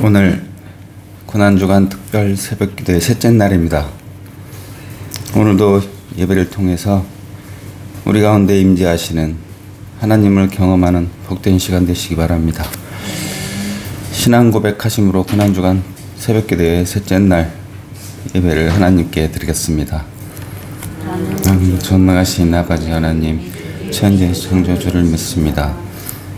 오늘 고난주간 특별 새벽 기도의 셋째 날입니다. 오늘도 예배를 통해서 우리 가운데 임재하시는 하나님을 경험하는 복된 시간 되시기 바랍니다. 신앙 고백하심으로 고난주간 새벽 기도의 셋째 날 예배를 하나님께 드리겠습니다. 전능하신 아버지 하나님 천재 창조주를 믿습니다.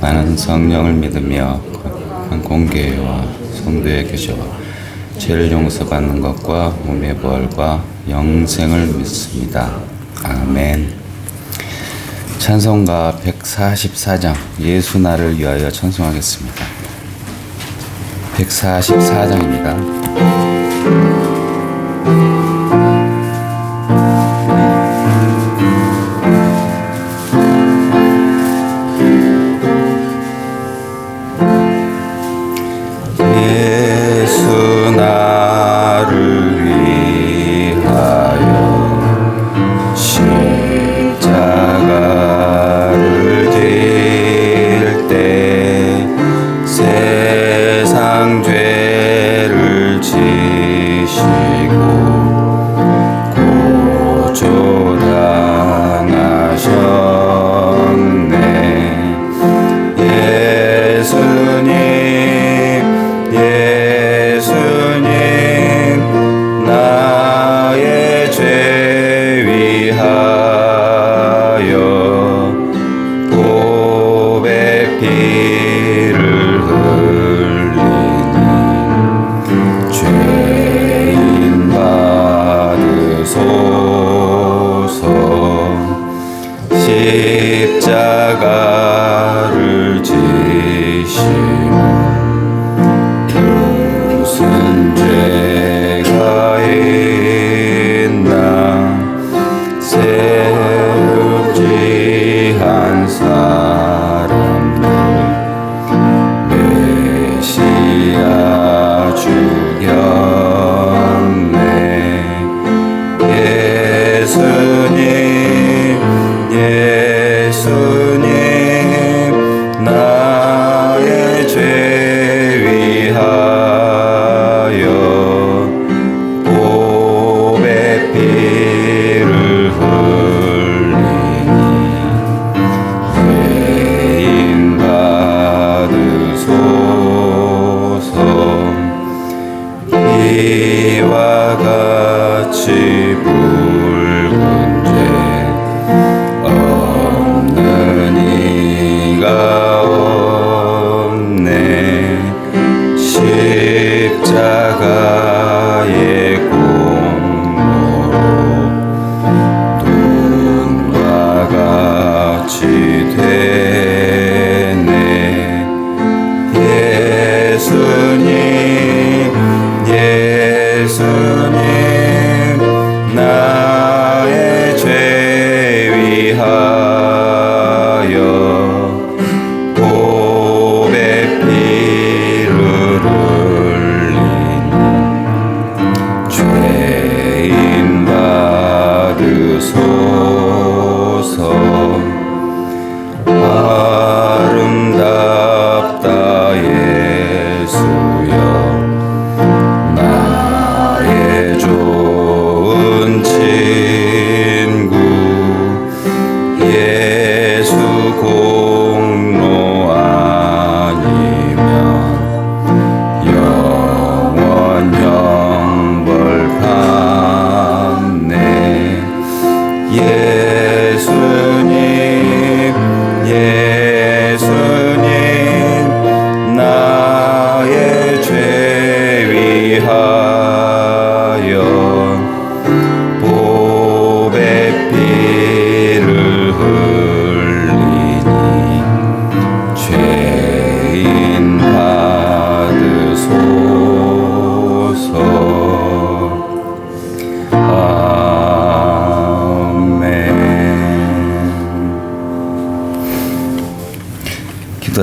나는 성령을 믿으며 한 공교회와 성도의 교제와 죄를 용서받는 것과 몸의 부활과 영생을 믿습니다. 아멘. 찬송가 144장 예수 나를 위하여 찬송하겠습니다. 144장입니다. 예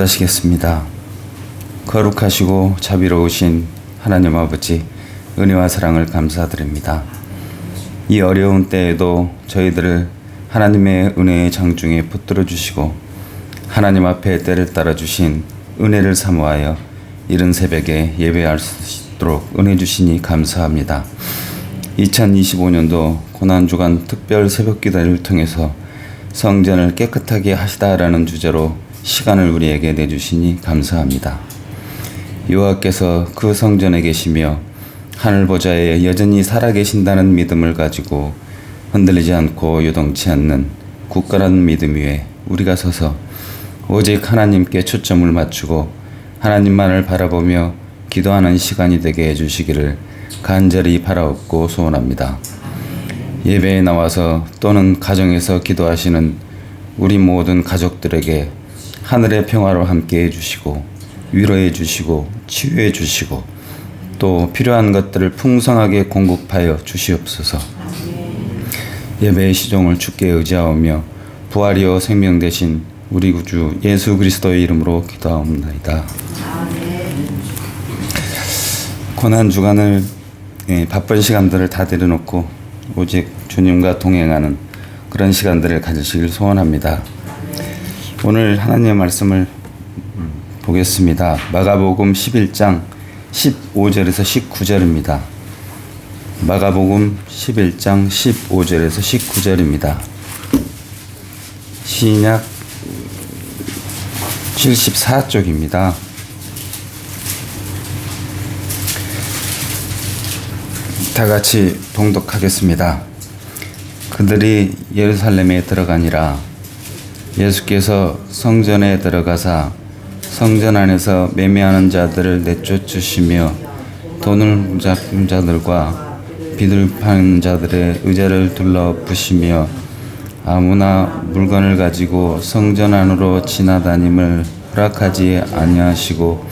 기도하시겠습니다. 거룩하시고 자비로우신 하나님 아버지 은혜와 사랑을 감사드립니다. 이 어려운 때에도 저희들을 하나님의 은혜의 장중에 붙들어 주시고 하나님 앞에 때를 따라 주신 은혜를 사모하여 이른 새벽에 예배할 수 있도록 은혜 주시니 감사합니다. 2025년도 고난주간 특별 새벽 기도를 통해서 성전을 깨끗하게 하시다라는 주제로 시간을 우리에게 내주시니 감사합니다. 여호와께서 그 성전에 계시며 하늘 보좌에 여전히 살아계신다는 믿음을 가지고 흔들리지 않고 요동치 않는 굳건한 믿음 위에 우리가 서서 오직 하나님께 초점을 맞추고 하나님만을 바라보며 기도하는 시간이 되게 해주시기를 간절히 바라옵고 소원합니다. 예배에 나와서 또는 가정에서 기도하시는 우리 모든 가족들에게 하늘의 평화로 함께 해주시고 위로해 주시고 치유해 주시고 또 필요한 것들을 풍성하게 공급하여 주시옵소서. 예배의 시종을 주께 의지하오며 부활이요 생명 되신 우리 구주 예수 그리스도의 이름으로 기도하옵나이다. 고난 주간을 예, 바쁜 시간들을 다 내려놓고 오직 주님과 동행하는 그런 시간들을 가지시길 소원합니다. 오늘 하나님의 말씀을 음, 보겠습니다. 마가복음 11장 15절에서 19절입니다. 마가복음 11장 15절에서 19절입니다. 신약 74쪽입니다. 다 같이 동독하겠습니다. 그들이 예루살렘에 들어가니라 예수께서 성전에 들어가사 성전 안에서 매매하는 자들을 내쫓으시며 돈을 잡은 자들과 비둘 파는 자들의 의자를 둘러 부시며 아무나 물건을 가지고 성전 안으로 지나다님을 허락하지 아니하시고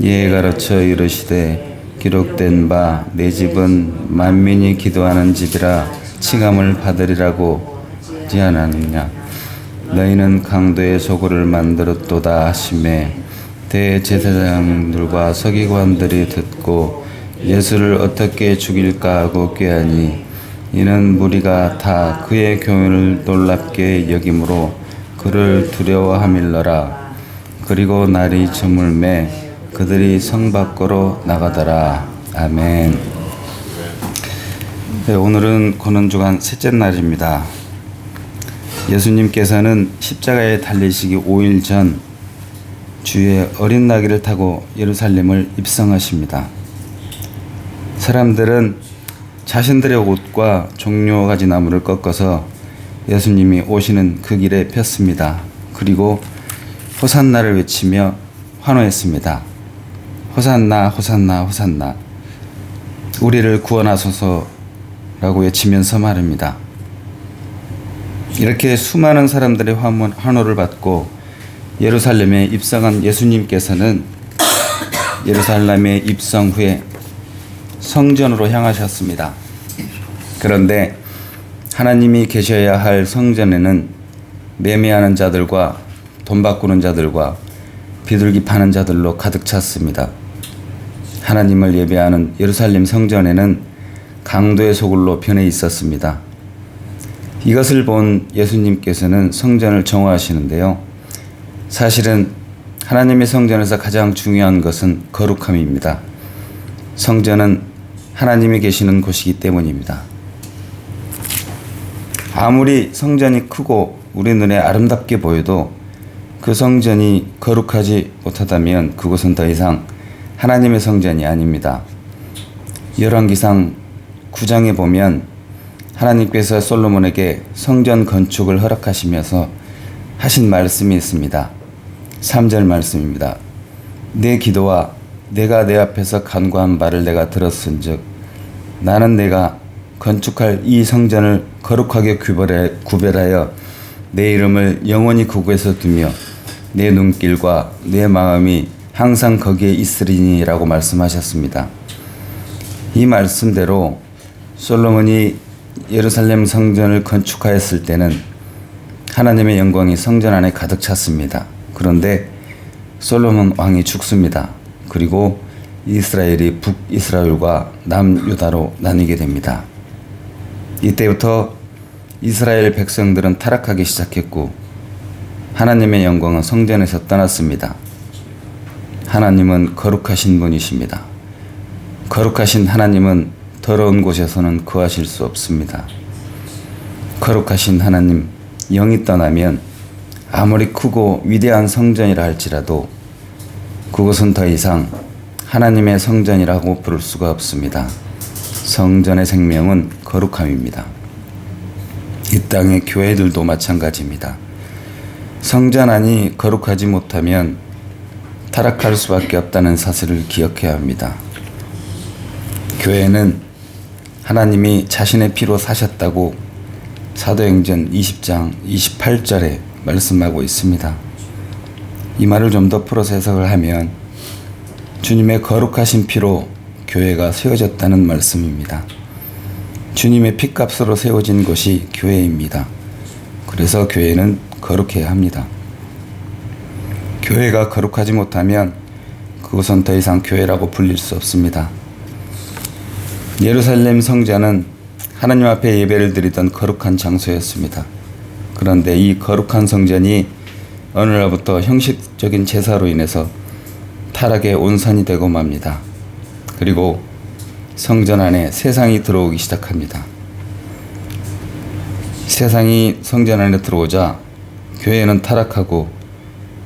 이에 가르쳐 이르시되 기록된 바 내 집은 만민이 기도하는 집이라 칭함을 받으리라고 하지 않았느냐 너희는 강도의 소굴을 만들었도다 하심에 대제사장들과 서기관들이 듣고 예수를 어떻게 죽일까 하고 꾀하니 이는 무리가 다 그의 교훈을 놀랍게 여김으로 그를 두려워함일러라. 그리고 날이 저물매 그들이 성 밖으로 나가더라. 아멘. 네, 오늘은 고난 주간 셋째 날입니다 예수님께서는 십자가에 달리시기 5일 전 주의 어린 나귀를 타고 예루살렘을 입성하십니다. 사람들은 자신들의 옷과 종려가지 나무를 꺾어서 예수님이 오시는 그 길에 폈습니다. 그리고 호산나를 외치며 환호했습니다. 호산나, 호산나, 호산나. 우리를 구원하소서라고 외치면서 말합니다. 이렇게 수많은 사람들의 환호를 받고 예루살렘에 입성한 예수님께서는 예루살렘에 입성 후에 성전으로 향하셨습니다. 그런데 하나님이 계셔야 할 성전에는 매매하는 자들과 돈 바꾸는 자들과 비둘기 파는 자들로 가득 찼습니다. 하나님을 예배하는 예루살렘 성전에는 강도의 소굴로 변해 있었습니다. 이것을 본 예수님께서는 성전을 정화하시는데요. 사실은 하나님의 성전에서 가장 중요한 것은 거룩함입니다. 성전은 하나님이 계시는 곳이기 때문입니다. 아무리 성전이 크고 우리 눈에 아름답게 보여도 그 성전이 거룩하지 못하다면 그곳은 더 이상 하나님의 성전이 아닙니다. 열왕기상 9장에 보면 하나님께서 솔로몬에게 성전 건축을 허락하시면서 하신 말씀이 있습니다. 3절 말씀입니다. 내 기도와 내가 내 앞에서 간구한 바를 내가 들었은즉 나는 내가 건축할 이 성전을 거룩하게 구별하여 내 이름을 영원히 그곳에서 두며 내 눈길과 내 마음이 항상 거기에 있으리니라고 말씀하셨습니다. 이 말씀대로 솔로몬이 예루살렘 성전을 건축하였을 때는 하나님의 영광이 성전 안에 가득 찼습니다. 그런데 솔로몬 왕이 죽습니다. 그리고 이스라엘이 북이스라엘과 남유다로 나뉘게 됩니다. 이때부터 이스라엘 백성들은 타락하기 시작했고 하나님의 영광은 성전에서 떠났습니다. 하나님은 거룩하신 분이십니다. 거룩하신 하나님은 더러운 곳에서는 거하실 수 없습니다. 거룩하신 하나님 영이 떠나면 아무리 크고 위대한 성전이라 할지라도 그곳은 더 이상 하나님의 성전이라고 부를 수가 없습니다. 성전의 생명은 거룩함입니다. 이 땅의 교회들도 마찬가지입니다. 성전 안이 거룩하지 못하면 타락할 수밖에 없다는 사실을 기억해야 합니다. 교회는 하나님이 자신의 피로 사셨다고 사도행전 20장 28절에 말씀하고 있습니다. 이 말을 좀 더 풀어서 해석을 하면 주님의 거룩하신 피로 교회가 세워졌다는 말씀입니다. 주님의 피값으로 세워진 것이 교회입니다. 그래서 교회는 거룩해야 합니다. 교회가 거룩하지 못하면 그것은 더 이상 교회라고 불릴 수 없습니다. 예루살렘 성전은 하나님 앞에 예배를 드리던 거룩한 장소였습니다. 그런데 이 거룩한 성전이 어느 날부터 형식적인 제사로 인해서 타락의 온산이 되고 맙니다. 그리고 성전 안에 세상이 들어오기 시작합니다. 세상이 성전 안에 들어오자 교회는 타락하고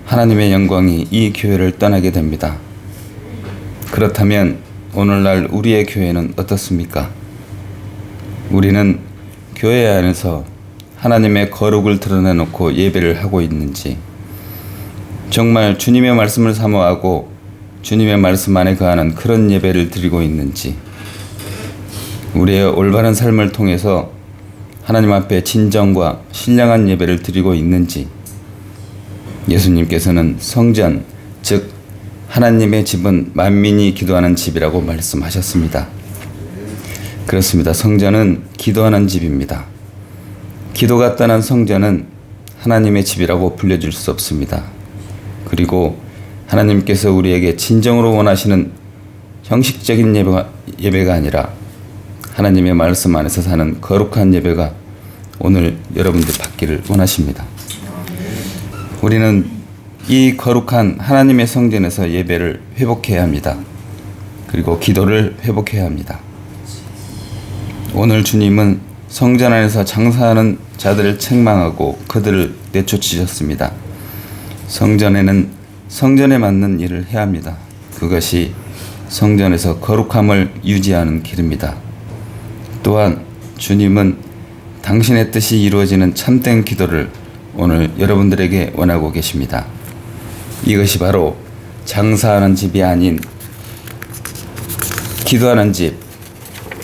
하나님의 영광이 이 교회를 떠나게 됩니다. 그렇다면 오늘날 우리의 교회는 어떻습니까? 우리는 교회 안에서 하나님의 거룩을 드러내놓고 예배를 하고 있는지, 정말 주님의 말씀을 사모하고 주님의 말씀 안에 거하는 그런 예배를 드리고 있는지, 우리의 올바른 삶을 통해서 하나님 앞에 진정과 신령한 예배를 드리고 있는지, 예수님께서는 성전, 즉 하나님의 집은 만민이 기도하는 집이라고 말씀하셨습니다. 그렇습니다. 성전은 기도하는 집입니다. 기도가 떠난 성전은 하나님의 집이라고 불려질 수 없습니다. 그리고 하나님께서 우리에게 진정으로 원하시는 형식적인 예배가, 예배가 아니라 하나님의 말씀 안에서 사는 거룩한 예배가 오늘 여러분들 받기를 원하십니다. 우리는 이 거룩한 하나님의 성전에서 예배를 회복해야 합니다. 그리고 기도를 회복해야 합니다. 오늘 주님은 성전 안에서 장사하는 자들을 책망하고 그들을 내쫓으셨습니다. 성전에는 성전에 맞는 일을 해야 합니다. 그것이 성전에서 거룩함을 유지하는 길입니다. 또한 주님은 당신의 뜻이 이루어지는 참된 기도를 오늘 여러분들에게 원하고 계십니다. 이것이 바로 장사하는 집이 아닌 기도하는 집,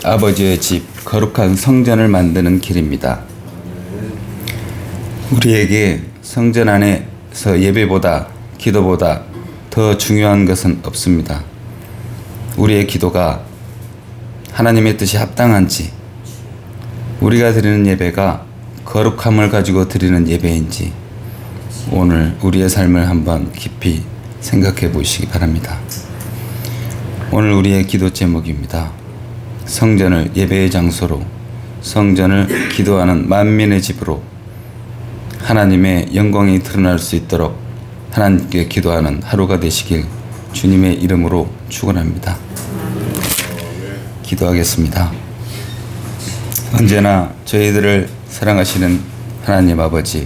아버지의 집, 거룩한 성전을 만드는 길입니다. 우리에게 성전 안에서 예배보다 기도보다 더 중요한 것은 없습니다. 우리의 기도가 하나님의 뜻이 합당한지, 우리가 드리는 예배가 거룩함을 가지고 드리는 예배인지, 오늘 우리의 삶을 한번 깊이 생각해 보시기 바랍니다. 오늘 우리의 기도 제목입니다. 성전을 예배의 장소로, 성전을 기도하는 만민의 집으로 하나님의 영광이 드러날 수 있도록 하나님께 기도하는 하루가 되시길 주님의 이름으로 축원합니다. 기도하겠습니다. 언제나 저희들을 사랑하시는 하나님 아버지,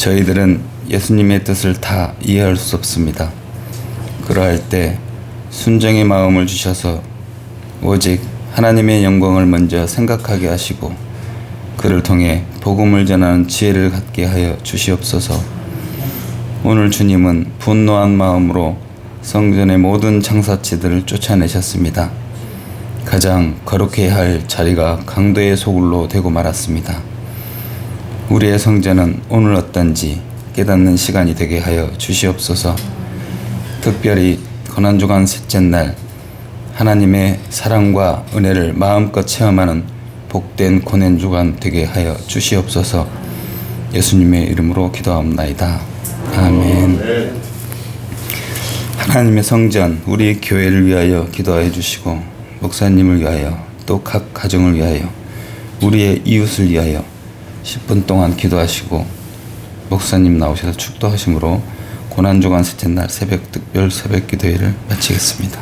저희들은 예수님의 뜻을 다 이해할 수 없습니다. 그러할 때 순정의 마음을 주셔서 오직 하나님의 영광을 먼저 생각하게 하시고 그를 통해 복음을 전하는 지혜를 갖게 하여 주시옵소서. 오늘 주님은 분노한 마음으로 성전의 모든 장사치들을 쫓아내셨습니다. 가장 거룩해야 할 자리가 강도의 소굴로 되고 말았습니다. 우리의 성전은 오늘 어떤지 깨닫는 시간이 되게 하여 주시옵소서. 특별히 고난 주간 셋째 날 하나님의 사랑과 은혜를 마음껏 체험하는 복된 고난 주간 되게 하여 주시옵소서. 예수님의 이름으로 기도합나이다. 아멘. 하나님의 성전, 우리 교회를 위하여 기도해 주시고 목사님을 위하여 또 각 가정을 위하여 우리의 이웃을 위하여 10분 동안 기도하시고 목사님 나오셔서 축도하심으로 고난주간 셋째 날 새벽 특별 새벽 기도회를 마치겠습니다.